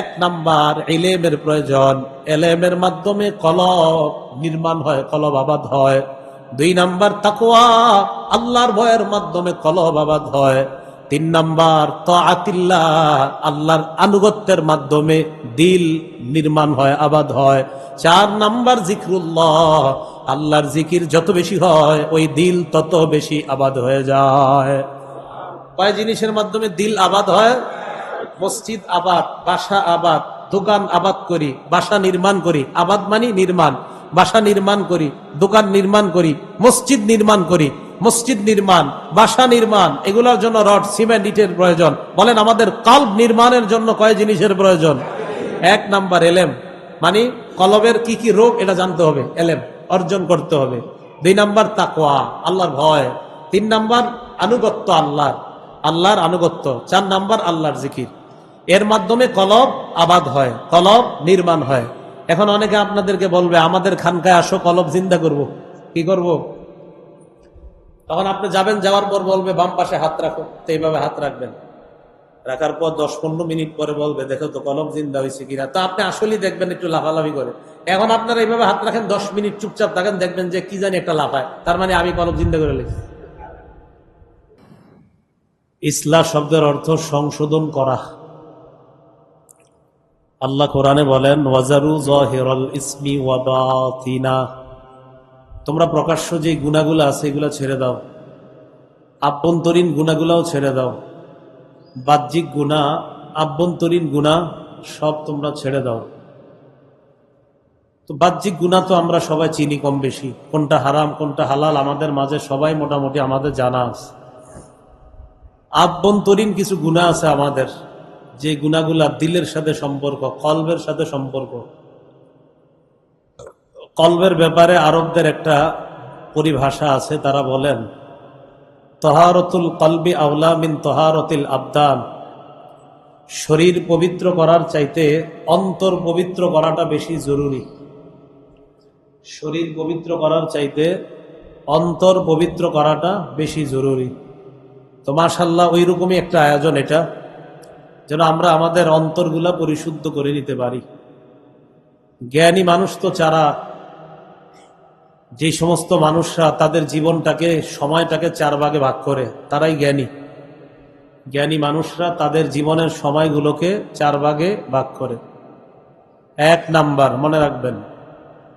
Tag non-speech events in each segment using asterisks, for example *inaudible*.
এক নাম্বার এলেমের প্রয়োজন। এলেমের মাধ্যমে কলব নির্মাণ হয়, কলব আবাদ হয়। দুই নাম্বার তাকুয়া আল্লাহর ভয়ের মাধ্যমে কলব আবাদ হয়। তিন নাম্বার, তাআতিল্লাহ, আল্লাহর আনুগত্যের মাধ্যমে দিল নির্মাণ হয়, আবাদ হয়। চার নাম্বার, জিক্রুল্লাহ, আল্লাহর জিকির যত বেশি হয়, ওই দিল তত বেশি আবাদ হয়ে যায়। কয় জিনিসের মাধ্যমে দিল আবাদ হয়? মসজিদ আবাদ, বাসা আবাদ, দোকান আবাদ করি, বাসা নির্মাণ করি, আবাদ মানি নির্মাণ, বাসা নির্মাণ করি, দোকান নির্মাণ করি, মসজিদ নির্মাণ করি, মসজিদ নির্মাণ, বাসা নির্মাণ, এগুলোর জন্য রড, সিমেন্ট, ইটের প্রয়োজন। বলেন আমাদের কল্প নির্মাণের জন্য কয় জিনিসের প্রয়োজন? এক নাম্বার, এলেম। মানে কলবের কি কি রোগ, এটা জানতে হবে, এলেম, অর্জন করতে হবে। দুই নাম্বার তাকোয়া আল্লাহর ভয়। তিন নাম্বার, আনুগত্য আল্লাহর। আল্লাহর আনুগত্য, চার নাম্বার আল্লাহর জিকির। এর মাধ্যমে কলব আবাদ হয়, কলব নির্মাণ হয়। এখন অনেকে আপনাদেরকে বলবে, আমাদের খানকায় আসো, কলব জিন্দা করব। কি করব? তখন আপনি যাবেন, যাওয়ার পর বলবে, বাম পাশে হাত রাখো। তো এইভাবে হাত রাখবেন। রাখার পর দশ পনেরো মিনিট পরে বলবে, দেখো তো কলম জিন্দা হয়েছে কিনা? তো আপনি আসলেই দেখবেন একটু লাফালাফি করে। এখন আপনারা এইভাবে হাত রাখেন, দশ মিনিট চুপচাপ থাকেন, দেখবেন যে কি জানি একটা লাফায়। তার মানে আমি কলম জিন্দা করে লিখি ইসলাম শব্দের অর্থ সংশোধন করা। আল্লাহ কোরআনে বলেন, ওয়াজারু জহিরল ইসমি ওয়াবাতিনা তোমরা প্রকাশ্য যে গুণাগুলো আছে, এগুলো ছেড়ে দাও। আভ্যন্তরীণ গুণাগুলাও ছেড়ে দাও। বাহ্যিক গুণা, আভ্যন্তরীণ গুণা, সব তোমরা ছেড়ে দাও। তো বাহ্যিক গুণা তো আমরা সবাই চিনি কম বেশি। কোনটা হারাম, কোনটা হালাল, আমাদের মাঝে সবাই মোটামুটি আমাদের জানা আছে। আভ্যন্তরীণ কিছু গুণা আছে আমাদের। যে গুণাগুলা দিলের সাথে সম্পর্ক, কলবের সাথে সম্পর্ক। কলবের ব্যাপারে আরবদের একটা পরিভাষা আছে, তারা বলেন, তহারতুল কলবি আউলা মিন তহারতিল আবদান। শরীর পবিত্র করার চাইতে অন্তর পবিত্র করাটা বেশি জরুরি। শরীর পবিত্র করার চাইতে অন্তর পবিত্র করাটা বেশি জরুরি। তো মাশাল্লাহ ওই রকমই একটা আয়োজন এটা, যেন আমরা আমাদের অন্তরগুলা পরিশুদ্ধ করে নিতে পারি। জ্ঞানী মানুষ তো চারা যে সমস্ত মানুষরা তাদের জীবনটাকে, সময়টাকে চার ভাগে ভাগ করে, তারাই জ্ঞানী। জ্ঞানী মানুষরা তাদের জীবনের সময়গুলোকে চার ভাগে ভাগ করে। এক নাম্বার, মনে রাখবেন,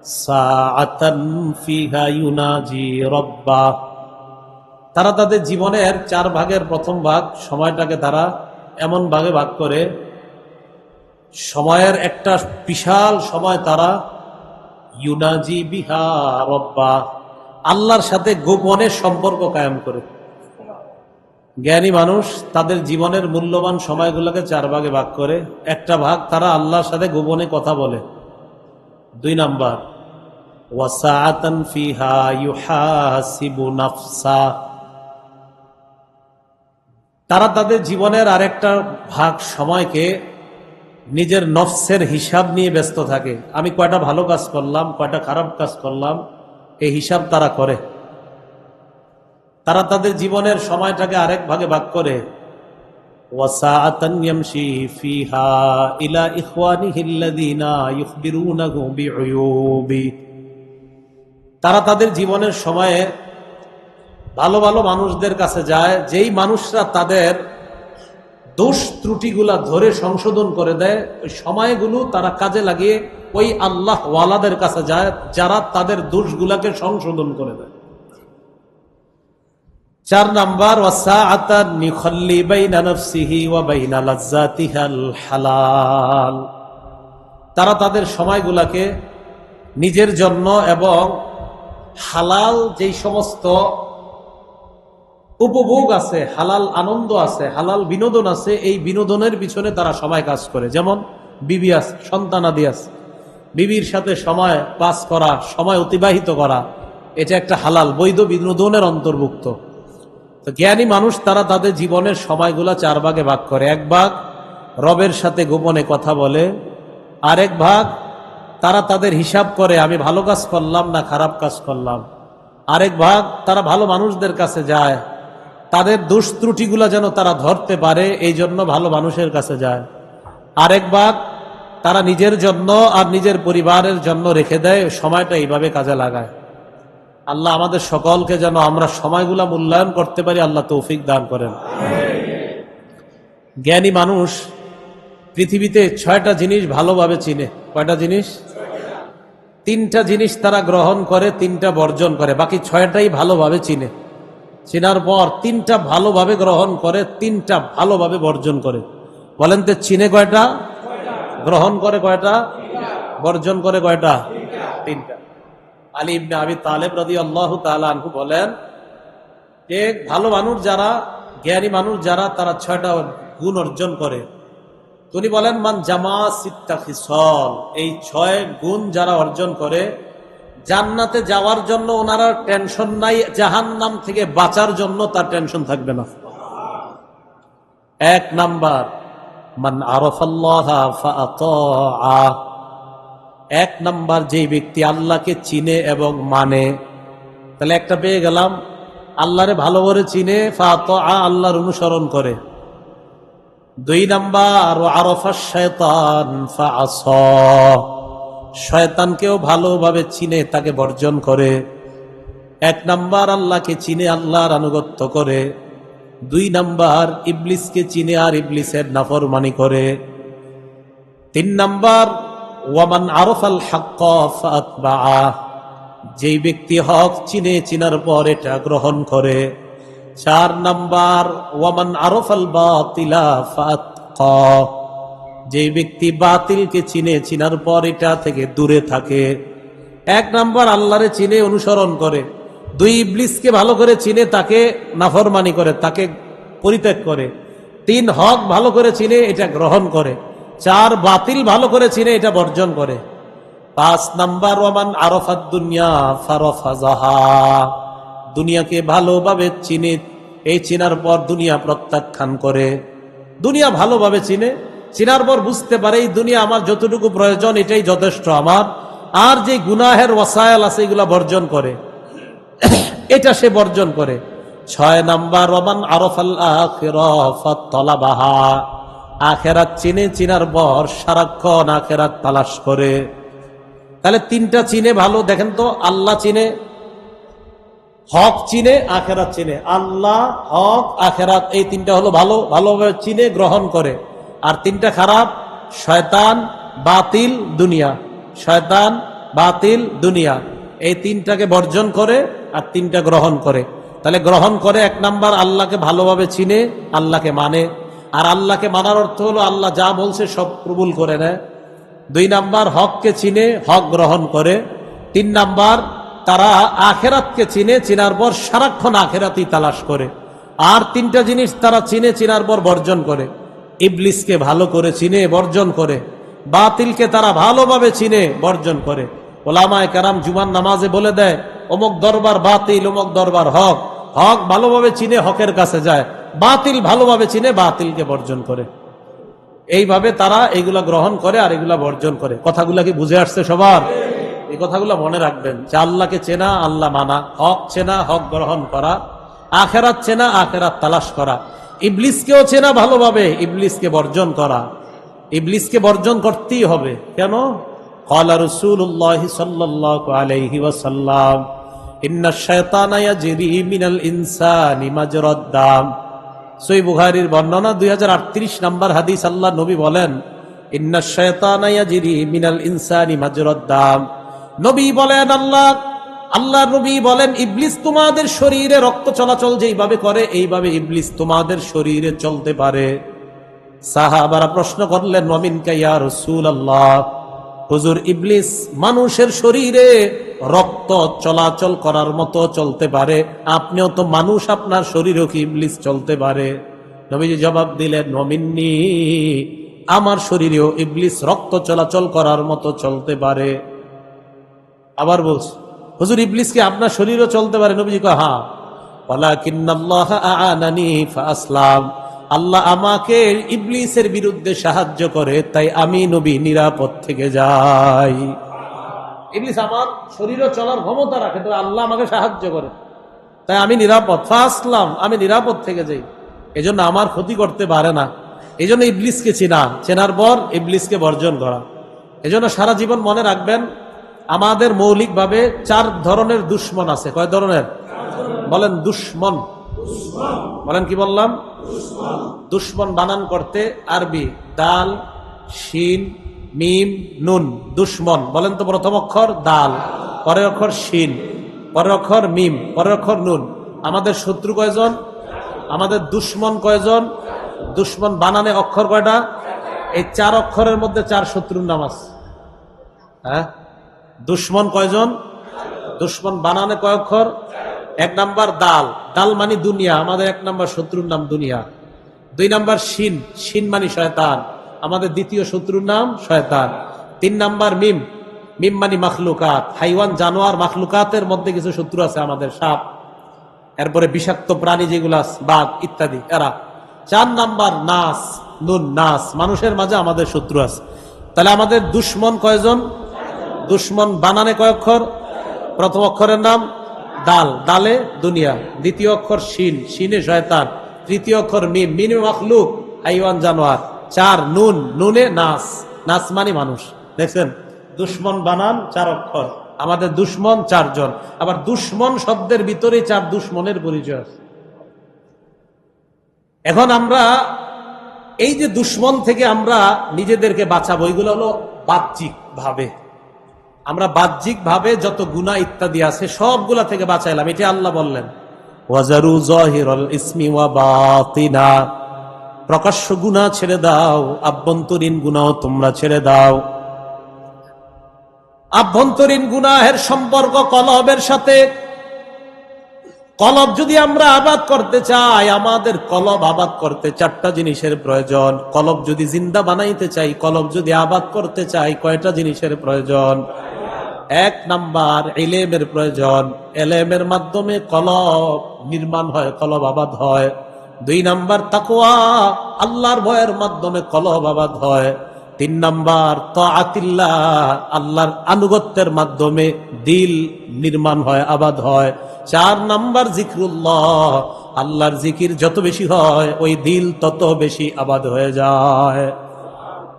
সাআতান ফিহা ইউনাজি রব্বা। তারা তাদের জীবনের চার ভাগের প্রথম ভাগ সময়টাকে তারা এমন ভাগে ভাগ করে, সময়ের একটা বিশাল সময় তারা, ইউনাজি বিহা আল্লাহর সাথে গোপনে সম্পর্ক কায়েম করে। জ্ঞানী মানুষ তাদের জীবনের মূল্যবান সময়গুলোকে চার ভাগে ভাগ করে, একটা ভাগ তারা আল্লাহর সাথে গোপনে কথা বলে। দুই নাম্বার, ওয়াসাআতান ফিহা ইউহাসিবু নাফসা। তারা তাদের জীবনের আরেকটা ভাগ সময়কে নিজের নফসের হিসাব নিয়ে ব্যস্ত থাকে। আমি কয়টা ভালো কাজ করলাম, কয়টা খারাপ কাজ করলাম, এই হিসাব তারা করে। তারা তাদের জীবনের সময়টাকে আরেক ভাগে ভাগ করে। তারা তাদের জীবনের সময়ে ভালো ভালো মানুষদের কাছে যায়, যেই মানুষরা তাদের দোষ ত্রুটিগুলা ধরে সংশোধন করে দেয়, ওই সময়গুলো তারা কাজে লাগিয়ে ওই আল্লাহ ওয়ালাদের কাছে যায়, যারা তাদের দোষগুলাকে সংশোধন করে দেয়। চার নাম্বার তারা তাদের সময়গুলাকে নিজের জন্য এবং হালাল যেই সমস্ত উপভোগ আছে, হালাল আনন্দ আছে, হালাল বিনোদন আছে, এই বিনোদনের পিছনে তারা সময় কাজ করে। যেমন বিবি আস সন্তানাদি আছে। বিবির সাথে সময় পাস করা, সময় অতিবাহিত করা, এটা একটা হালাল, বৈধ বিনোদনের অন্তর্ভুক্ত। তো জ্ঞানী মানুষ, তারা তাদের জীবনের সময়গুলা চার ভাগে ভাগ করে। এক ভাগ রবের সাথে গোপনে কথা বলে, আরেক ভাগ তারা তাদের হিসাব করে, আমি ভালো কাজ করলাম না খারাপ কাজ করলাম। আরেক ভাগ তারা ভালো মানুষদের কাছে যায় তাদের দোষ ত্রুটিগুলা যেন তারা ধরতে পারে, এই জন্য ভালো মানুষের কাছে যায়। আরেক ভাগ তারা নিজের জন্য আর নিজের পরিবারের জন্য রেখে দেয়, সময়টা এইভাবে কাজে লাগায়। আল্লাহ আমাদের সকলকে যেন আমরা সময়গুলা মূল্যায়ন করতে পারি, আল্লাহ তৌফিক দান করেন। জ্ঞানী মানুষ পৃথিবীতে ছয়টা জিনিস ভালোভাবে চিনে। কয়টা জিনিস? তিনটা জিনিস তারা গ্রহণ করে, তিনটা বর্জন করে। বাকি ছয়টাই ভালোভাবে চিনে। চেনার পর তিনটা ভালোভাবে গ্রহণ করে, তিনটা ভালোভাবে বর্জন করে। বলেন তো চিনে কয়টা? গ্রহণ করে কয়টা? বর্জন করে কয়টা? তিনটা। আলী ইবনে আবি তালেব রাদি আল্লাহ আনহু বলেন, যে ভালো মানুষ যারা, জ্ঞানী মানুষ যারা, তারা ছয়টা গুণ অর্জন করে। তিনি বলেন, মান জামা সিত্তা খিসল এই ছয় গুণ যারা অর্জন করে জান্নাতে যাওয়ার জন্য ওনারা টেনশন নাই জাহান নাম থেকে বাঁচার জন্য তার টেনশন থাকবে না। এক নাম্বার, মান এক নাম্বার, যেই ব্যক্তি আল্লাহকে চিনে এবং মানে তাহলে একটা পেয়ে গেলাম, আল্লাহরে ভালো করে চিনে ফাত আল্লাহর অনুসরণ করে। দুই নাম্বার আরফা শয়তান ফাআস। শয়তানকেও ভালোভাবে চিনে, তাকে বর্জন করে। এক নাম্বার আল্লাহকে চিনে, আল্লাহর আনুগত্য করে। দুই নাম্বার ইবলিসকে চিনে আর ইবলিসের নাফরমানি করে। তিন নাম্বার, ওয়ামান আরফাল হাক্ক যেই ব্যক্তি হক চিনে, চিনার পর এটা গ্রহণ করে। চার নাম্বার, ওয়ামান আরফাল বাতিলা ফাতকা। যে ব্যক্তি বাতিলকে চিনে, চিনার পর এটা থেকে দূরে থাকে। এক নাম্বার আল্লাহরে চিনে, অনুসরণ করে। দুই ইবলিসকে ভালো করে চিনে, তাকে নাফরমানি করে, তাকে পরিত্যাগ করে। তিন, হক ভালো করে চিনে, এটা গ্রহণ করে। চার, বাতিল ভালো করে চিনে, এটা বর্জন করে। পাঁচ, নাম্বার, ওয়ামান আরফাত দুনিয়া ফারফাজাহা দুনিয়াকে ভালোভাবে চিনে, এই চিনার পর দুনিয়া প্রত্যাখ্যান করে। দুনিয়া ভালোভাবে চিনে চিনার পর বুঝতে পারে এই দুনিয়া আমার যতটুকু প্রয়োজন, এটাই যথেষ্ট আমার। আর যে গুনাহের ওয়াসায়াল আছে, এগুলা বর্জন করে। *coughs* এটা সে বর্জন করে। ছয় নাম্বার রমান আরফাল তলাবাহা আখেরাত চিনে, চিনার পর সারাক্ষণ আখেরাত তালাশ করে। তাহলে তিনটা চিনে ভালো, দেখেন তো, আল্লাহ চিনে, হক চিনে, আখেরাত চিনে। আল্লাহ, হক, আখেরাত, এই তিনটা হলো ভালো। ভালোভাবে চিনে, গ্রহণ করে। আর তিনটা খারাপ, শয়তান, বাতিল, দুনিয়া। শয়তান, বাতিল, দুনিয়া। এই তিনটাকে বর্জন করে আর তিনটা গ্রহণ করে। তাহলে গ্রহণ করে এক নাম্বার আল্লাহকে ভালোভাবে চিনে, আল্লাহকে মানে। আর আল্লাহকে মানার অর্থ হলো আল্লাহ যা বলছে সব কবুল করে নেয়। দুই নাম্বার হককে চিনে, হক গ্রহণ করে। তিন নাম্বার তারা আখেরাতকে চিনে, চিনার পর সারাক্ষণ আখেরাতই তালাশ করে। আর তিনটা জিনিস তারা চিনে, চিনার পর বর্জন করে। ইবলিসকে ভালো করে চিনে, বর্জন করে। বাতিলকে তারা ভালোভাবে চিনে, বর্জন করে। ওলামায় কারাম জুমান নামাজে বলে দেয়, অমুক দরবার বাতিল, অমুক দরবার হক। হক ভালোভাবে চিনে, হকের কাছে যায়। বাতিল ভালোভাবে চিনে, বাতিলকে বর্জন করে। এইভাবে তারা এগুলা গ্রহণ করে আর এগুলা বর্জন করে। কথাগুলা কি বুঝে আসছে সবার? এই কথাগুলো মনে রাখবেন যে আল্লাহকে চেনা, আল্লাহ মানা। হক চেনা, হক গ্রহণ করা। আখেরাত চেনা, আখেরাত তালাশ করা। ইবলিসকেও চেনা ভালোভাবে ইবলিসকে বর্জন করা। ইবলিসকে বর্জন করতেই হবে। কেন? কলা রসুল্লাহ সাল্লাহ আলাইহি ওয়াসাল্লাম বর্ণনা 2038 নম্বর হাদিস আল্লাহ নবী বলেন নবী বলেন, আল্লাহ আল্লাহ নবী বলেন, ইবলিস তোমাদের শরীরে রক্ত চলাচল যেইভাবে করে, এইভাবে ইবলিস তোমাদের শরীরে চলতে পারে। সাহাবারা প্রশ্ন করলেন নমিন কাইয়া রসুল আল্লাহ হুজুর, ইবলিস মানুষের শরীরে রক্ত চলাচল করার মতো চলতে পারে। আপনিও তো মানুষ, আপনার শরীরেও কি ইবলিস চলতে পারে? নবীজি জবাব দিলেন নমিন্নি আমার শরীরেও ইবলিস রক্ত চলাচল করার মতো চলতে পারে। আবার বলছি হুজুর ইবলিসকে আপনার শরীরও চলতে পারে, নবীজি কয় হ্যাঁ। আসলাম আল্লাহ আমাকে ইবলিসের বিরুদ্ধে সাহায্য করে, তাই আমি নবী নিরাপদ থেকে যাই। ইবলিস আমার শরীরও চলার ক্ষমতা রাখে তো আল্লাহ আমাকে সাহায্য করে। তাই আমি নিরাপদ ফাসলাম আমি নিরাপদ থেকে যাই। এজন্য আমার ক্ষতি করতে পারে না। এই জন্য ইবলিসকে চেনা। চেনার পর ইবলিসকে বর্জন করা। এই জন্য সারা জীবন মনে রাখবেন আমাদের মৌলিকভাবে চার ধরনের দুশ্মন আছে। কয় ধরনের? বলেন দুশ্মন। বলেন কি বললাম? দুশ্মন বানান করতে আরবি দাল, শিন, মিম, নুন, দুশ্মন। বলেন তো প্রথম অক্ষর দাল, পরের অক্ষর শিন, পরের অক্ষর মিম, পরের অক্ষর নুন। আমাদের শত্রু কয়জন? আমাদের দুশ্মন কয়জন? দুশ্মন বানানে অক্ষর কয়টা? এই চার অক্ষরের মধ্যে চার শত্রুর নাম আছে। হ্যাঁ? দুশ্মন কয়জন? দুশ্মন বানানে কয় অক্ষর এক নাম্বার দাল। দাল মানে দুনিয়া। আমাদের এক নাম্বার শত্রুর নাম দুনিয়া। দুই নাম্বার শিন। শিন মানে শয়তান। আমাদের দ্বিতীয় শত্রুর নাম শয়তান। তিন নাম্বার মিম। মিম মানে মাখলুকাত। হাইওয়ান, জানোয়ার, মাখলুকাতের মধ্যে কিছু শত্রু আছে আমাদের, সাপ। এরপরে বিষাক্ত প্রাণী যেগুলো বাঘ ইত্যাদি, এরা। চার নাম্বার নাস। নুন, নাস। মানুষের মাঝে আমাদের শত্রু আছে। তাহলে আমাদের দুশ্মন কয়জন? দুশ্মন বানানে কয় অক্ষর? প্রথম অক্ষরের নাম দাল, দালে দুনিয়া। দ্বিতীয় অক্ষর শিন, শিনে শয়তান। তৃতীয় অক্ষর মিম মিনে মখলুক, হাইওয়ান জানোয়ার। চার, নুন, নুনে নাস। নাস মানে মানুষ। দেখছেন? দুশ্মন বানান, চার অক্ষর। আমাদের দুশ্মন চারজন। আবার দুশ্মন শব্দের ভিতরে চার দুশ্মনের পরিচয় এখন আমরা এই যে দুশ্মন থেকে আমরা নিজেদেরকে বাঁচাবো, এগুলো হলো বাহ্যিক ভাবে আমরা বাহ্যিক ভাবে যত গুণা ইত্যাদি আছে সবগুলা থেকে বাঁচাইলাম, এটা আল্লাহ বললেন। প্রকাশ্য গুণা ছেড়ে দাও, আভ্যন্তরীণ গুণাও তোমরা ছেড়ে দাও। আভ্যন্তরীণ গুনাহের সম্পর্ক কলবের সাথে। কলব যদি আমরা আবাদ করতে চাই, আমাদের কলব আবাদ করতে চারটা জিনিসের প্রয়োজন। কলব যদি জিন্দা বানাইতে চাই কলব যদি আবাদ করতে চাই, কয়টা জিনিসের প্রয়োজন? এক নাম্বার এলেমের প্রয়োজন। এলেমের মাধ্যমে কলব নির্মাণ হয়, কলব আবাদ হয়। দুই নাম্বার তাকুয়া আল্লাহর ভয়ের মাধ্যমে কলব আবাদ হয়। তিন নাম্বার তাআতিল্লাহ, আল্লাহর আনুগত্যের মাধ্যমে দিল নির্মাণ হয়, আবাদ হয়। চার নাম্বার জিক্রুল্লাহ, আল্লাহর জিকির যত বেশি হয়, ওই দিল তত বেশি আবাদ হয়ে যায়।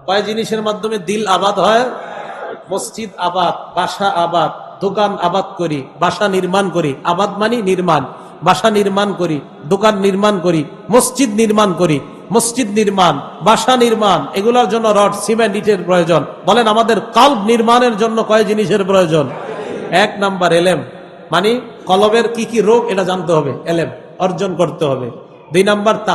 কয় জিনিসের মাধ্যমে দিল আবাদ হয়? মসজিদ আবাদ, বাসা আবাদ, দোকান আবাদ করি, বাসা নির্মাণ করি, আবাদ মানি নির্মাণ, বাসা নির্মাণ করি, দোকান নির্মাণ করি, মসজিদ নির্মাণ করি, মসজিদ নির্মাণ, বাসা নির্মাণ, এগুলোর জন্য রড, সিমেন্ট, ইটের প্রয়োজন। বলেন আমাদের কাল্প নির্মাণের জন্য কয় জিনিসের প্রয়োজন? এক নাম্বার, এলেম। মানে কলবের কি কি রোগ, এটা জানতে হবে, এলেম অর্জন করতে হবে। দুই নাম্বার, তাক